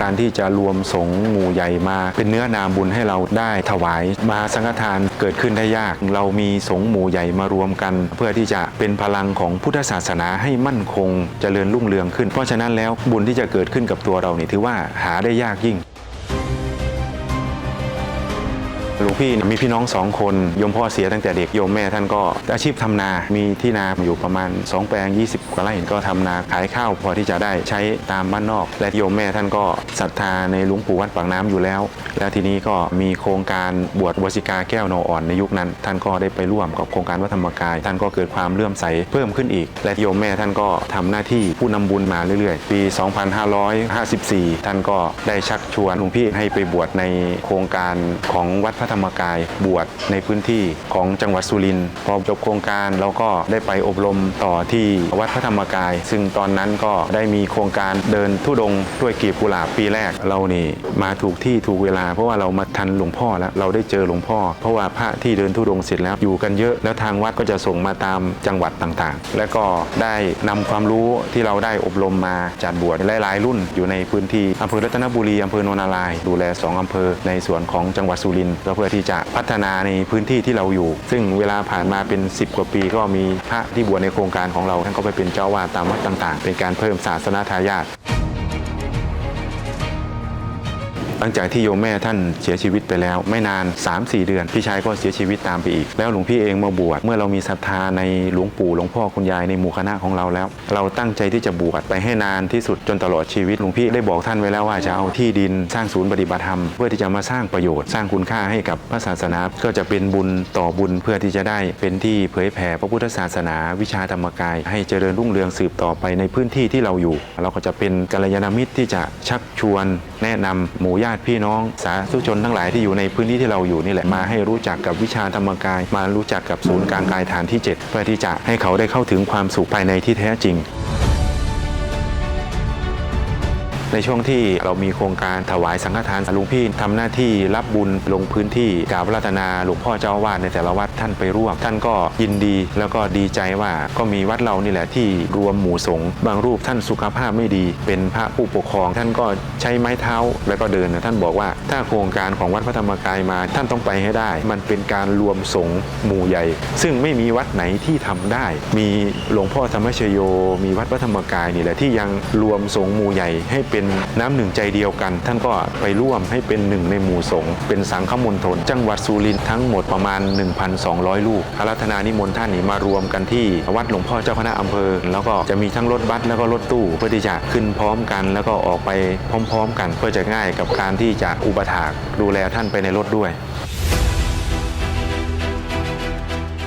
การที่จะรวมสงฆ์หมู่ใหญ่มา เป็นเนื้อนาบุญให้เราได้ถวายมหาสังฆทานเกิดขึ้นได้ยาก เรามีสงฆ์หมู่ใหญ่มารวมกัน เพื่อที่จะเป็นพลังของพุทธศาสนาให้มั่นคงเจริญรุ่งเรืองขึ้น เพราะฉะนั้นแล้วบุญที่จะเกิดขึ้นกับตัวเราเนี่ยถือว่าหาได้ยากยิ่ง หลวงพี่มีพี่น้องสองคนโยมพ่อเสียตั้งแต่เด็กโยมแม่ท่านก็อาชีพทำนา มีที่นาอยู่ประมาณ 2 แปลง 20 กว่าไร่ก็ทำนาขายข้าวพอที่จะได้ใช้ตามบ้านนอก และโยมแม่ท่านก็ศรัทธาในหลวงปู่วัดปากน้ำอยู่แล้ว แล้วทีนี้ก็มีโครงการบวชวชิกาแก้วนออ่อนในยุคนั้น ท่านก็ได้ไปร่วมกับโครงการวัดธรรมกาย ท่านก็เกิดความเลื่อมใสเพิ่มขึ้นอีก และโยมแม่ท่านก็ทำหน้าที่ผู้นำบุญมาเรื่อยๆ ปี 2554 ท่านก็ได้ชักชวนหลวงพี่ให้ไปบวชในโครงการของวัดพระธรรมกายบวชในพื้นที่ของจังหวัดสุรินทร์พอจบโครงการเราก็ได้ไปอบรมต่อที่วัดพระธรรมกาย ซึ่งตอนนั้นก็ได้มีโครงการเดินทุดงค์ด้วยกีบกุหลาบปีแรกเรานี่มาถูกที่ถูกเวลา เพราะว่าเรามาทันหลวงพ่อแล้วเราได้เจอหลวงพ่อ เพราะว่าพระที่เดินทุดงค์เสร็จแล้วอยู่กันเยอะ แล้วทางวัดก็จะส่งมาตามจังหวัดต่างๆ และก็ได้นำความรู้ที่เราได้อบรมมาจัดบวชหลายๆรุ่นอยู่ในพื้นที่อำเภอรัตนบุรีอำเภอโนนารายดูแลสองอำเภอในส่วนของจังหวัดสุรินทร์พื่อที่จะพัฒนาในพื้นที่ที่เราอยู่ ซึ่งเวลาผ่านมาเป็น 10 กว่าปีก็มีพระที่บวชในโครงการของเราท่านก็ไปเป็นเจ้าวาดตามวัดต่าง ๆ เป็นการเพิ่มศาสนาทายาท หลังจากที่โยมแม่ท่านเสียชีวิตไปแล้ว ไม่นาน 3-4 เดือน พี่ชายก็เสียชีวิตตามไปอีก แล้วหลวงพี่เองมาบวชเมื่อเรามีศรัทธาในหลวงปู่หลวงพ่อคุณยายในหมู่คณะของเราแล้ว เราตั้งใจที่จะบวชไปให้นานที่สุดจนตลอดชีวิตหลวงพี่ได้บอกท่านไว้แล้วว่าจะเอาที่ดินสร้างศูนย์ปฏิบัติธรรมเพื่อที่จะมาสร้างประโยชน์สร้างคุณค่าให้กับพระศาสนาก็จะเป็นบุญต่อบุญเพื่อที่จะได้เป็นที่เผยแผ่พระพุทธศาสนา วิชาธรรมกาย ให้เจริญรุ่งเรืองสืบต่อไปในพื้นที่ที่เราอยู่ เราก็จะเป็นกัลยาณมิตรที่จะชักชวน แนะนำหมู่ญาติพี่น้องสาธุชนทั้งหลายที่อยู่ในพื้นที่ที่เราอยู่นี่แหละมาให้รู้จักกับวิชาธรรมกาย มารู้จักกับศูนย์กลางกายฐานที่ 7 เพื่อที่จะให้เขาได้เข้าถึงความสุขภายในที่แท้จริง ในช่วงที่เรามีโครงการถวายสังฆทานหลวงพี่ทำหน้าที่รับบุญลงพื้นที่กราบอาราธนาหลวงพ่อเจ้าวาสในแต่ละวัดท่านไปร่วม ท่านก็ยินดีแล้วก็ดีใจว่าก็มีวัดเรานี่แหละที่รวมหมู่สงฆ์บางรูปท่านสุขภาพไม่ดี เป็นพระผู้ปกครอง ท่านก็ใช้ไม้เท้าแล้วก็เดินนะท่านบอกว่าถ้าโครงการของวัดพระธรรมกายมา ท่านต้องไปให้ได้ มันเป็นการรวมสงฆ์หมู่ใหญ่ ซึ่งไม่มีวัดไหนที่ทำได้ มีหลวงพ่อธรรมชโย มีวัดพระธรรมกายนี่แหละที่ยังรวมสงฆ์หมู่ใหญ่ให้เป็นเป็นน้ำหนึ่งใจเดียวกัน ท่านก็ไปร่วมให้เป็นหนึ่งในหมู่สงฆ์เป็นสังฆมณฑลจังหวัดสุรินทร์ทั้งหมดประมาณ 1,200 ลูกอารัธนานิมนต์ท่านนี่มารวมกันที่วัดหลวงพ่อเจ้าคณะอำเภอ แล้วก็จะมีทั้งรถบัสแล้วก็รถตู้เพื่อที่จะขึ้นพร้อมกัน แล้วก็ออกไปพร้อม ๆ กันเพื่อจะง่ายกับการที่จะอุปถากดูแลท่านไปในรถด้วย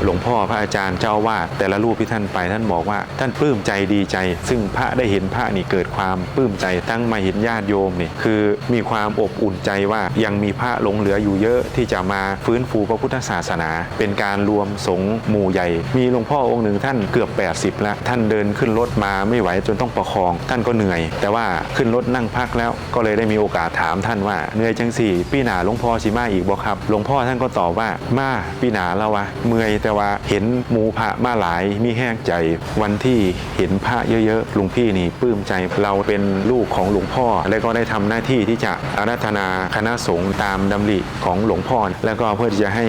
หลวงพ่อพระอาจารย์เจ้าวาดแต่ละรูปที่ท่านไปท่านบอกว่า ท่านปลื้มใจดีใจ ซึ่งพระได้เห็นพระนี่เกิดความปลื้มใจตั้งมาเห็นญาติโยมนี่คือมีความอบอุ่นใจว่ายังมีพระหลงเหลืออยู่เยอะที่จะมาฟื้นฟูพระพุทธศาสนา เป็นการรวมสงฆ์หมู่ใหญ่ มีหลวงพ่อองค์หนึ่งท่านเกือบ 80 แล้ว ท่านเดินขึ้นรถมาไม่ไหวจนต้องประคอง ท่านก็เหนื่อย แต่ว่าขึ้นรถนั่งพักแล้วก็เลยได้มีโอกาสถามท่านว่าเหนื่อยจังสี่ปีหนาหลวงพ่อสิมาอีกบ่ครับหลวงพ่อท่านก็ตอบว่ามาปีหนาแล้ววะเมื่อยแต่ว่าเห็นหมูพระมาหลายมีแห้งใจ วันที่เห็นพระเยอะๆลวงพี่นี่ปลื้มใจเราเป็นลูกของหลวงพ่อ และก็ได้ทำหน้าที่ที่จะอารัธนาคณะสงฆ์ตามดำริของหลวงพ่อ แล้วก็เพื่อที่จะให้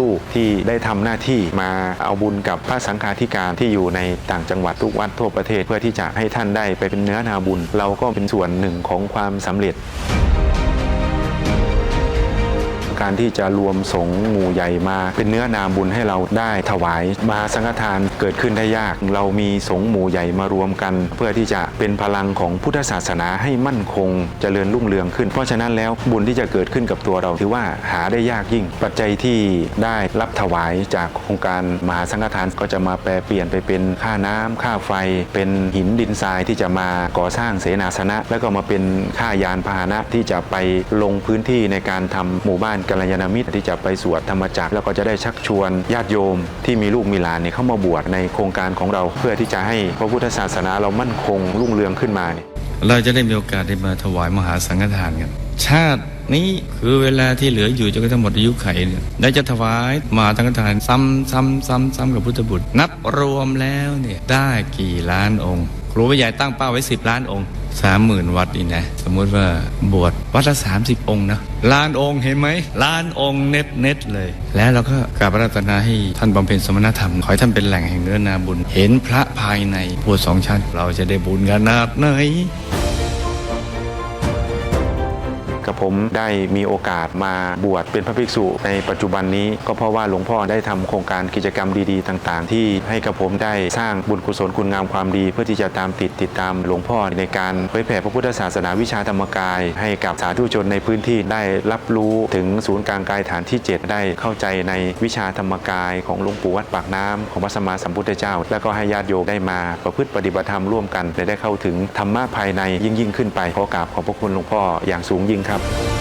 ลูกๆที่ได้ทำหน้าที่มาเอาบุญกับพระสังฆาธิการที่อยู่ในต่างจังหวัดทุกวัดทั่วประเทศเพื่อที่จะให้ท่านได้ไปเป็นเนื้อนาบุญ เราก็เป็นส่วนหนึ่งของความสำเร็จ การที่จะรวมสงฆ์หมู่ใหญ่มา เป็นเนื้อนามบุญให้เราได้ถวายมหาสังฆทานเกิดขึ้นได้ยาก เรามีสงฆ์หมู่ใหญ่มารวมกัน เพื่อที่จะเป็นพลังของพุทธศาสนาให้มั่นคงเจริญรุ่งเรืองขึ้น เพราะฉะนั้นแล้วบุญที่จะเกิดขึ้นกับตัวเราถือว่าหาได้ยากยิ่ง ปัจจัยที่ได้รับถวายจากโครงการมหาสังฆทานก็จะมาแปลเปลี่ยนไปเป็นค่าน้ำค่าไฟ เป็นหินดินทรายที่จะมาก่อสร้างเสนาสนะ แล้วก็มาเป็นค่ายานพาหนะที่จะไปลงพื้นที่ในการทำหมู่บ้านกัลยาณมิตรที่จะไปสวดธรรมจักรแล้วก็จะได้ชักชวนญาติโยมที่มีลูกมีหลานเนี่ยเข้ามาบวชในโครงการของเรา เพื่อที่จะให้พระพุทธศาสนาเรามั่นคงรุ่งเรืองขึ้นมาเนี่ยเราจะได้มีโอกาสได้มาถวายมหาสังฆทานกันชาตินี้คือเวลาที่เหลืออยู่จนกระทั่งหมดอายุไขเนี่ยได้จะถวายมหาสังฆทานซ้ำซ้ำซ้ำซ้ำกับพุทธบุตร นับรวมแล้วเนี่ยได้กี่ล้านองค์ ครูผู้ใหญ่ตั้งเป้าไว้ 10 ล้านองค์ สามหมื่นวัดนี่นะ สมมุติว่าบวชวัดละสามสิบองค์นะล้านองค์เห็นไหมล้านองค์เน็ตเน็ตเลย แล้วเราก็กราบระรัตนาให้ท่านบำเพ็ญสมณธรรม ขอให้ท่านเป็นแหล่งแห่งเนื้อนาบุญ เห็นพระภายในบวชสองชั้น เราจะได้บุญขนาดไหน กับผมได้มีโอกาสมาบวชเป็นพระภิกษุในปัจจุบันนี้ ก็เพราะว่าหลวงพ่อได้ทำโครงการกิจกรรมดีๆ ต่างๆ ที่ให้กับผมได้สร้างบุญกุศลคุณงามความดี เพื่อที่จะตามติดติดตามหลวงพ่อในการเผยแผ่พระพุทธศาสนาวิชาธรรมกาย ให้กับสาธุชนในพื้นที่ได้รับรู้ถึงศูนย์กลางกายฐานที่ 7 ได้เข้าใจในวิชาธรรมกาย ของหลวงปู่วัดปากน้ำของพระสมมาสัมพุทธเจ้า แล้วก็ให้ญาติโยมได้มาประพฤติปฏิบัติธรรมร่วมกันและได้เข้าถึงธรรมะภายในยิ่งยิ่งขึ้นไปขอกราบขอบพระคุณหลวงพ่ออย่างสูงยิ่งครับ